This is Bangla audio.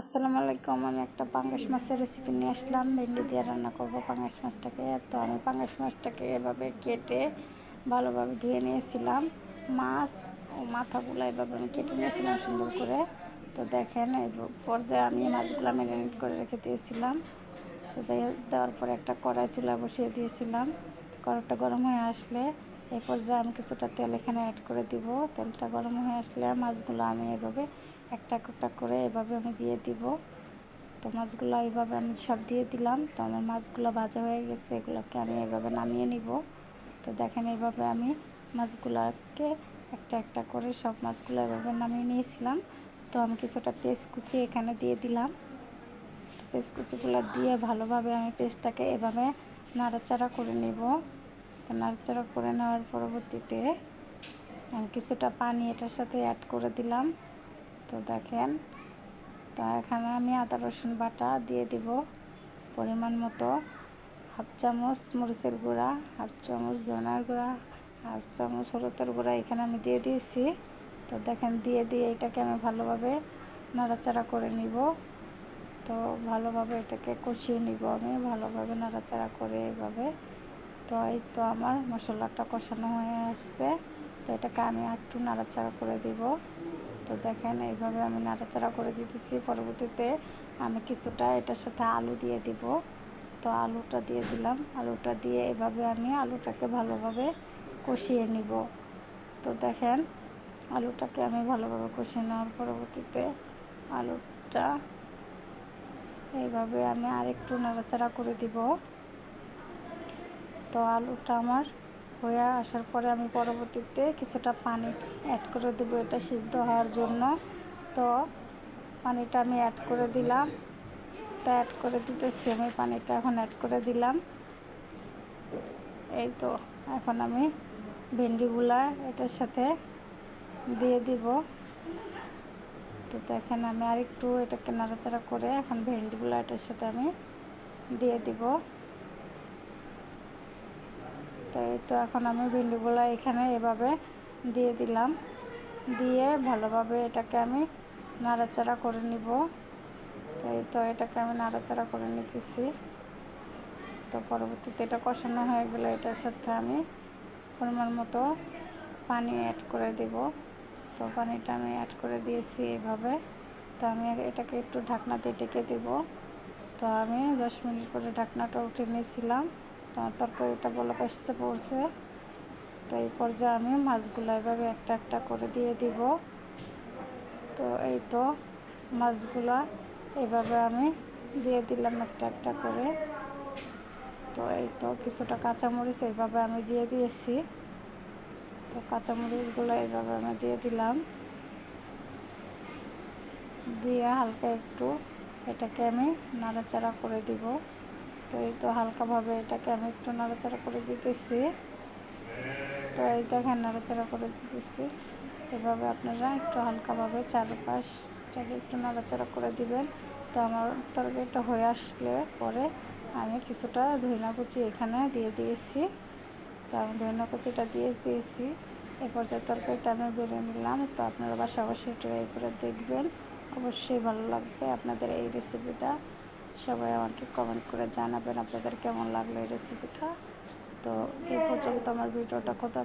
আসসালামু আলাইকুম, আমি একটা পাঙ্গাস মাছের রেসিপি নিয়ে আসলাম। ভেন্ডি দিয়ে রান্না করব পাঙ্গাস মাছটাকে। তো আমি পাঙ্গাস মাছটাকে এভাবে কেটে ভালোভাবে ধুয়ে নিয়েছিলাম। মাছ ও মাথাগুলো এভাবে আমি কেটে নিয়েছিলাম সুন্দর করে। তো দেখেন, এই পর্যায়ে আমি মাছগুলো ম্যারিনেট করে রেখে দিয়েছিলাম। তো দেওয়ার পরে একটা কড়াই চুলা বসিয়ে দিয়েছিলাম। কড়াইটা গরম হয়ে আসলে এই পর্যায়ে আমি কিছুটা তেল এখানে অ্যাড করে দিব, তেলটা গরম হয়ে আসলে মাছগুলো আমি এভাবে একটা একটা করে এভাবে আমি দিয়ে দিব। তো মাছগুলো এইভাবে আমি সব দিয়ে দিলাম, তো আমার মাছগুলো ভাজা হয়ে গেছে, এগুলোকে আমি এভাবে নামিয়ে নিব। তো দেখেন এইভাবে আমি মাছগুলোকে একটা একটা করে সব মাছগুলো এভাবে নামিয়ে নিয়েছিলাম। তো আমি কিছুটা পেস্ট কুচি এখানে দিয়ে দিলাম। পেস্ট কুচিগুলো দিয়ে ভালোভাবে আমি পেস্টটাকে এভাবে নাড়াচাড়া করে নেব। তো নাড়াচাড়া করে নেওয়ার পরবর্তীতে আমি কিছুটা পানি এটার সাথে অ্যাড করে দিলাম। তো দেখেন, তো এখানে আমি আদা, রসুন বাটা দিয়ে দিব পরিমাণ মতো। হাফ চামচ মরিচের গুঁড়া, হাফ চামচ ধনার গুঁড়া, হাফ চামচ হলুদের গুঁড়া এখানে আমি দিয়ে দিয়েছি। তো দেখেন, দিয়ে দিয়ে এটাকে আমি ভালোভাবে নাড়াচাড়া করে নিব। তো ভালোভাবে এটাকে কষিয়ে নিব আমি, ভালোভাবে নাড়াচাড়া করে এইভাবে তো এই তো আমার মশলাটা কষানো হয়ে আসছে। তো এটাকে আমি একটু নাড়াচাড়া করে দিব। তো দেখেন, এইভাবে আমি নাড়াচাড়া করে দিতেছি। পরবর্তীতে আমি কিছুটা এটার সাথে আলু দিয়ে দিব। তো আলুটা দিয়ে দিলাম। আলুটা দিয়ে এভাবে আমি আলুটাকে ভালোভাবে কষিয়ে নিব। তো দেখেন, আলুটাকে আমি ভালোভাবে কষিয়ে নেওয়ার পরবর্তীতে আলুটা এইভাবে আমি আরেকটু নাড়াচাড়া করে দিব। তো আলুটা আমার হয়ে আসার পরে আমি পরবর্তীতে কিছুটা পানি অ্যাড করে দেবো। এটা সিদ্ধ হওয়ার জন্য। তো পানিটা আমি অ্যাড করে দিলাম। তো অ্যাড করে দিতেছি আমি, পানিটা এখন অ্যাড করে দিলাম। এই তো, এখন আমি ভেন্ডিগুলা এটার সাথে দিয়ে দিব। তো দেখেন আমি আরেকটু এটাকে নাড়াচাড়া করে এখন ভেন্ডিগুলো এটার সাথে আমি দিয়ে দিব। তো এই তো এখন আমি ভেন্ডিগুলো এখানে এভাবে দিয়ে দিলাম। দিয়ে ভালোভাবে এটাকে আমি নাড়াচাড়া করে নিব। তো এই তো এটাকে আমি নাড়াচাড়া করে নিতেছি। তো পরবর্তীতে এটা কষানো হয়ে গেলে এটার সাথে আমি পরিমাণ মতো পানি অ্যাড করে দিব। তো পানিটা আমি অ্যাড করে দিয়েছি এভাবে। তো আমি এটাকে একটু ঢাকনা দিয়ে ডেকে দিব। তো আমি দশ মিনিট পরে ঢাকনাটা উঠে নিয়েছিলাম। তরকারিটা বলে কষতে পড়ছে। তো এই পর্যায়ে আমি মাছগুলো এভাবে একটা একটা করে দিয়ে দিব। তো এই তো মাছগুলা এভাবে আমি দিয়ে দিলাম একটা একটা করে। তো এই তো কিছুটা কাঁচামরিচ এইভাবে আমি দিয়ে দিয়েছি। তো কাঁচামরিচগুলো এইভাবে আমি দিয়ে দিলাম। দিয়ে হালকা একটু এটাকে আমি নাড়াচাড়া করে দিব। তো এই তো হালকাভাবে এটাকে আমি একটু নাড়াচাড়া করে দিতেছি। তো এই দেখেন নাড়াচাড়া করে দিতেছি। এভাবে আপনারা একটু হালকাভাবে চারপাশটাকে একটু নাড়াচাড়া করে দিবেন। তো আমার তরকারিটা হয়ে আসলে পরে আমি কিছুটা ধইনা কুচি এখানে দিয়ে দিয়েছি। তো আমি ধইনা কুচিটা দিয়ে দিয়েছি। এ পর্যায়ে তরকারিটা আমি বেড়ে নিলাম। তো আপনারা বাসা অবশ্যই ট্রাই করে দেখবেন। অবশ্যই ভালো লাগবে আপনাদের এই রেসিপিটা সবাই আমাকে কমেন্ট করে জানাবেন আপনাদের কেমন লাগল এই রেসিপিটা তো এই পর্যন্ত আমার ভিডিওটা কোথাও